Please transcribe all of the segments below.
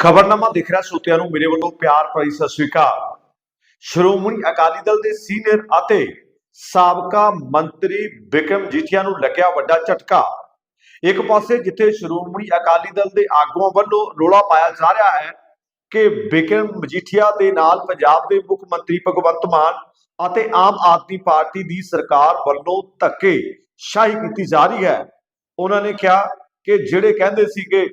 ਖਬਰਨਾਮਾ ਦੇਖ ਰਿਹਾ ਸੋਤਿਆਂ ਨੂੰ ਮੇਰੇ ਵੱਲੋਂ ਪਿਆਰ ਭਰੀ ਸਤਿ ਸ੍ਰੀ ਅਕਾਲ। ਸ਼੍ਰੋਮਣੀ ਅਕਾਲੀ ਦਲ ਦੇ ਸੀਨੀਅਰ ਅਤੇ ਸਾਬਕਾ ਮੰਤਰੀ ਬਿਕਰਮ ਜੀਠੀਆ ਨੂੰ ਲੱਗਿਆ ਵੱਡਾ ਝਟਕਾ। ਇੱਕ ਪਾਸੇ ਜਿੱਥੇ ਸ਼੍ਰੋਮਣੀ ਅਕਾਲੀ ਦਲ ਦੇ ਆਗੂਆਂ ਵੱਲੋਂ ਰੋਲਾ ਪਾਇਆ ਜਾ ਰਿਹਾ ਹੈ ਕਿ ਬਿਕਰਮ ਮਜੀਠੀਆ ਦੇ ਨਾਲ ਪੰਜਾਬ ਦੇ ਮੁੱਖ ਮੰਤਰੀ ਭਗਵੰਤ ਮਾਨ ਅਤੇ ਆਮ ਆਦਮੀ ਪਾਰਟੀ ਦੀ ਸਰਕਾਰ ਵੱਲੋਂ ਧੱਕੇ ਸ਼ਾਹੀ ਕੀਤੀ ਜਾ ਰਹੀ ਹੈ। ਉਹਨਾਂ ਨੇ ਕਿਹਾ ਕਿ ਜਿਹੜੇ ਕਹਿੰਦੇ ਸੀ ਕਿ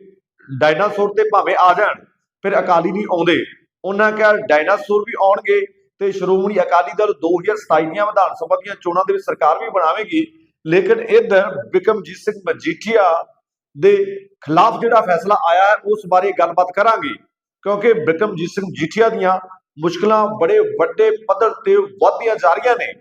ਡਾਇਨਾਸੌਰ ਤੇ ਭਾਵੇਂ ਆ ਜਾਣ, ਫਿਰ ਅਕਾਲੀ ਨਹੀਂ ਆਉਂਦੇ। ਉਹਨਾਂ ਕਿਹਾ ਡਾਇਨਾਸੌਰ ਵੀ ਆਉਣਗੇ ਤੇ ਸ਼੍ਰੋਮਣੀ ਅਕਾਲੀ ਦਲ 2027 ਦੀਆਂ ਵਿਧਾਨ ਸਭਾ ਦੀਆਂ ਚੋਣਾਂ ਦੇ ਵਿੱਚ ਸਰਕਾਰ ਵੀ ਬਣਾਵੇਗੀ। ਲੇਕਿਨ ਇਧਰ ਬਿਕਮਜੀਤ ਸਿੰਘ ਮਜੀਠੀਆ ਦੇ ਖਿਲਾਫ ਜਿਹੜਾ ਫੈਸਲਾ ਆਇਆ ਹੈ, ਉਸ ਬਾਰੇ ਗੱਲਬਾਤ ਕਰਾਂਗੇ। ਕਿਉਂਕਿ ਬਿਕਮਜੀਤ ਸਿੰਘ ਮਜੀਠੀਆ ਦੀਆਂ ਮੁਸ਼ਕਲਾਂ ਬੜੇ ਵੱਡੇ ਪੱਧਰ ਤੇ ਵਧਦੀਆਂ ਜਾ ਰਹੀਆਂ ਨੇ।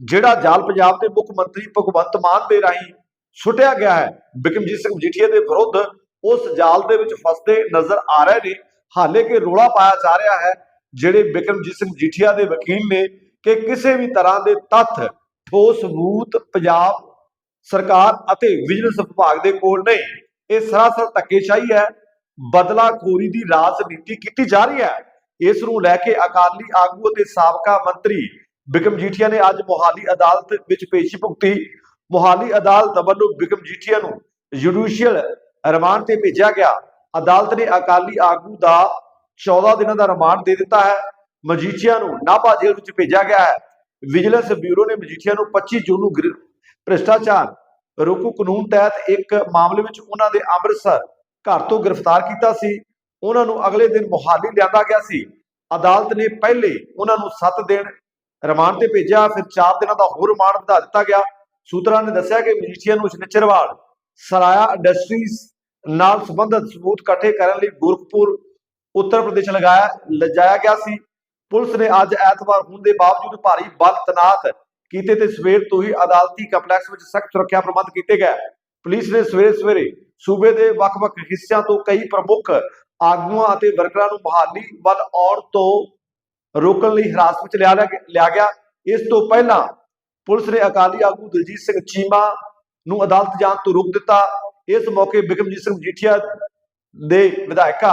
ਜਿਹੜਾ ਜਾਲ ਪੰਜਾਬ ਦੇ ਮੁੱਖ ਮੰਤਰੀ ਭਗਵੰਤ ਮਾਨ ਦੇ ਰਾਹੀਂ ਸੁੱਟਿਆ ਗਿਆ ਹੈ ਬਿਕਮਜੀਤ ਸਿੰਘ ਮਜੀਠੀਆ ਦੇ ਵਿਰੁੱਧ ਉਸ ਜਾਲ ਦੇ ਵਿੱਚ ਫਸਦੇ ਨਜ਼ਰ ਆ ਰਹੇ ਨੇ। ਹਾਲੇ ਕਿ ਰੋਲਾ ਪਾਇਆ ਜਾ ਰਿਹਾ ਹੈ, ਜਿਹੜੇ ਬਿਕਰਮਜੀਤ ਸਿੰਘ ਜੀਠੀਆ ਦੇ ਵਕੀਲ ਨੇ ਕਿ ਕਿਸੇ ਵੀ ਤਰ੍ਹਾਂ ਦੇ ਤੱਥ, ਠੋਸ ਸਬੂਤ ਪੰਜਾਬ ਸਰਕਾਰ ਅਤੇ ਵਿਜੀਲੈਂਸ ਵਿਭਾਗ ਦੇ ਕੋਲ ਨਹੀਂ। ਇਹ ਸਰਾਸਰ ਧੱਕੇਸ਼ਾਹੀ ਹੈ। ਬਦਲਾਖੋਰੀ ਦੀ ਰਾਜਨੀਤੀ ਕੀਤੀ ਜਾ ਰਹੀ ਹੈ। ਇਸ ਨੂੰ ਲੈ ਕੇ ਅਕਾਲੀ ਆਗੂ ਅਤੇ ਸਾਬਕਾ ਮੰਤਰੀ ਬਿਕਮ ਜੀਠੀਆ ਨੇ ਅੱਜ ਮੋਹਾਲੀ ਅਦਾਲਤ ਵਿੱਚ ਪੇਸ਼ੀ ਭੁਗਤੀ। ਮੋਹਾਲੀ ਅਦਾਲਤ ਵੱਲੋਂ ਬਿਕਮ ਜੀਠੀਆ ਨੂੰ ਜੁਡੀਸ਼ੀਅਲ ਰਿਮਾਂਡ ਤੇ ਭੇਜਿਆ ਗਿਆ। ਅਦਾਲਤ ਨੇ ਅਕਾਲੀ ਆਗੂ ਦਾ 14 ਦਿਨਾਂ ਦਾ ਰਿਮਾਂਡ ਦੇ ਦਿੱਤਾ ਹੈ। ਮਜੀਠੀਆ ਨੂੰ ਨਾਭਾ ਜੇਲ੍ਹ ਵਿੱਚ ਭੇਜਿਆ ਗਿਆ ਹੈ। ਵਿਜੀਲੈਂਸ ਬਿਊਰੋ ਨੇ ਮਜੀਠੀਆ ਨੂੰ 25 ਜੂਨ ਨੂੰ ਭ੍ਰਿਸ਼ਟਾਚਾਰ ਰੋਕੂ ਕਾਨੂੰਨ ਤਹਿਤ ਇੱਕ ਮਾਮਲੇ ਵਿੱਚ ਉਹਨਾਂ ਦੇ ਅੰਮ੍ਰਿਤਸਰ ਘਰ ਤੋਂ ਗ੍ਰਿਫਤਾਰ ਕੀਤਾ ਸੀ। ਉਹਨਾਂ ਨੂੰ ਅਗਲੇ ਦਿਨ ਮੋਹਾਲੀ ਲਿਆਂਦਾ ਗਿਆ ਸੀ। ਅਦਾਲਤ ਨੇ ਪਹਿਲੇ ਉਹਨਾਂ ਨੂੰ 7 ਦਿਨ ਰਿਮਾਂਡ ਤੇ ਭੇਜਿਆ। ਫਿਰ 4 ਦਿਨਾਂ ਦਾ ਹੋਰ ਰਿਮਾਂਡ ਵਧਾ ਦਿੱਤਾ ਗਿਆ। ਸੂਤਰਾਂ ਨੇ ਦੱਸਿਆ ਕਿ ਮਜੀਠੀਆ ਨੂੰ ਸ਼ਨਿਚਰਵਾੜ ਸਰਾਇਆ ਇੰਡਸਟਰੀਜ਼ ਨਾਲ ਸੰਬੰਧਿਤ ਸਬੂਤ ਇਕੱਠੇ ਕਰਨ ਲਈ ਗੁਰਖਪੁਰ, ਉੱਤਰ ਪ੍ਰਦੇਸ਼ ਲਗਾਇਆ, ਲਿਜਾਇਆ ਗਿਆ ਸੀ। ਪੁਲਿਸ ਨੇ ਅੱਜ ਐਤਵਾਰ ਹੋਣ ਦੇ ਬਾਵਜੂਦ ਭਾਰੀ ਬਲ ਤਨਾਤ ਕੀਤੇ ਤੇ ਸਵੇਰ ਤੋਂ ਹੀ ਅਦਾਲਤੀ ਕੰਪਲੈਕਸ ਵਿੱਚ ਸਖਤ ਸੁਰੱਖਿਆ ਪ੍ਰਬੰਧ ਕੀਤੇ ਗਏ। ਪੁਲਿਸ ਨੇ ਸਵੇਰੇ ਸਵੇਰੇ ਸੂਬੇ ਦੇ ਵੱਖ-ਵੱਖ ਹਿੱਸਿਆਂ ਤੋਂ ਕਈ ਪ੍ਰਮੁੱਖ ਆਗੂਆਂ ਅਤੇ ਵਰਕਰਾਂ ਨੂੰ ਮਹਾਲੀ ਵੱਲ ਆਉਣ ਤੋਂ ਰੋਕਣ ਲਈ ਹਿਰਾਸਤ ਵਿੱਚ ਲਿਆ ਲਿਆ- ਲਿਆ ਗਿਆ। ਇਸ ਤੋਂ ਪਹਿਲਾਂ ਪੁਲਿਸ ਨੇ ਅਕਾਲੀ ਆਗੂ ਦਲਜੀਤ ਸਿੰਘ ਚੀਮਾ ਨੂੰ ਅਦਾਲਤ ਜਾਣ ਤੋਂ ਰੋਕ ਦਿੱਤਾ। ਇਸ ਮੌਕੇ ਬਿਕਰਮਜੀਤ ਸਿੰਘ ਮਜੀਠੀਆ ਦੇ ਵਿਧਾਇਕਾ,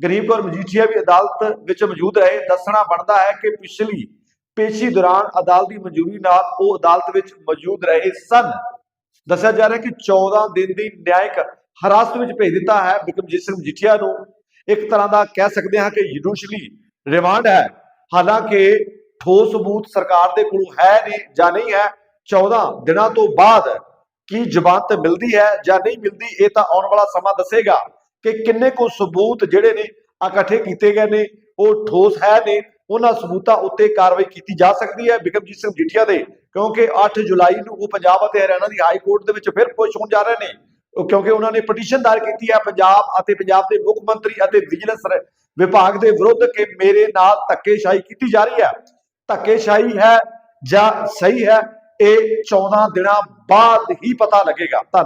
ਗਰੀਬ ਕੌਰ ਮਜੀਠੀਆ ਵੀ ਅਦਾਲਤ ਵਿੱਚ ਮੌਜੂਦ ਰਹੇ। ਦੱਸਣਾ ਬਣਦਾ ਹੈ ਕਿ ਪਿਛਲੀ ਪੇਸ਼ੀ ਦੌਰਾਨ ਅਦਾਲਤ ਦੀ ਮਨਜ਼ੂਰੀ ਨਾਲ ਉਹ ਅਦਾਲਤ ਵਿੱਚ ਮੌਜੂਦ ਰਹੇ ਸਨ। ਦੱਸਿਆ ਜਾ ਰਿਹਾ ਕਿ 14 ਦਿਨ ਦੀ ਨਿਆਇਕ ਹਿਰਾਸਤ ਵਿੱਚ ਭੇਜ ਦਿੱਤਾ ਹੈ ਬਿਕਰਮਜੀਤ ਸਿੰਘ ਮਜੀਠੀਆ ਨੂੰ। ਇੱਕ ਤਰ੍ਹਾਂ ਦਾ ਕਹਿ ਸਕਦੇ ਹਾਂ ਕਿ ਜੁਡੀਸ਼ਲੀ ਰਿਮਾਂਡ ਹੈ। ਹਾਲਾਂਕਿ ਠੋਸ ਸਬੂਤ ਸਰਕਾਰ ਦੇ ਕੋਲ ਹੈ ਨੇ ਜਾਂ ਨਹੀਂ ਹੈ 14 ਦਿਨਾਂ ਤੋਂ ਬਾਅਦ ਕੀ ਜ਼ਮਾਨਤ ਮਿਲਦੀ ਹੈ ਜਾਂ ਨਹੀਂ ਮਿਲਦੀ, ਇਹ ਤਾਂ ਆਉਣ ਵਾਲਾ ਸਮਾਂ ਦੱਸੇਗਾ ਕਿ ਕਿੰਨੇ ਕੁ ਸਬੂਤ ਜਿਹੜੇ ਨੇ ਇਕੱਠੇ ਕੀਤੇ ਗਏ ਨੇ, ਉਹ ਠੋਸ ਹੈ ਨੇ ਉਹਨਾਂ ਸਬੂਤਾਂ ਉੱਤੇ ਕਾਰਵਾਈ ਕੀਤੀ ਜਾ ਸਕਦੀ ਹੈ। ਬਿਕਰਮਜੀਤ ਸਿੰਘ ਜੀਠੀਆ ਦੇ, ਕਿਉਂਕਿ 8 ਜੁਲਾਈ ਨੂੰ ਉਹ ਪੰਜਾਬ ਅਤੇ ਹਰਿਆਣਾ ਦੀ ਹਾਈ ਕੋਰਟ ਦੇ ਵਿੱਚ ਫਿਰ ਪੇਸ਼ ਹੋਣ ਜਾ ਰਹੇ ਨੇ। ਕਿਉਂਕਿ ਉਹਨਾਂ ਨੇ ਪਟੀਸ਼ਨ ਦਾਇਰ ਕੀਤੀ ਹੈ, ਪੰਜਾਬ ਅਤੇ ਪੰਜਾਬ ਦੇ ਮੁੱਖ ਮੰਤਰੀ ਅਤੇ ਵਿਜੀਲੈਂਸ ਵਿਭਾਗ ਦੇ ਵਿਰੁੱਧ ਕਿ ਮੇਰੇ ਨਾਲ ਧੱਕੇਸ਼ਾਹੀ ਕੀਤੀ ਜਾ ਰਹੀ ਹੈ। ਧੱਕੇਸ਼ਾਹੀ ਹੈ ਜਾਂ ਸਹੀ ਹੈ ਇਹ 14 ਦਿਨਾਂ ਬਾਅਦ ਹੀ ਪਤਾ ਲੱਗੇਗਾ। ਧੰਨਵਾਦ।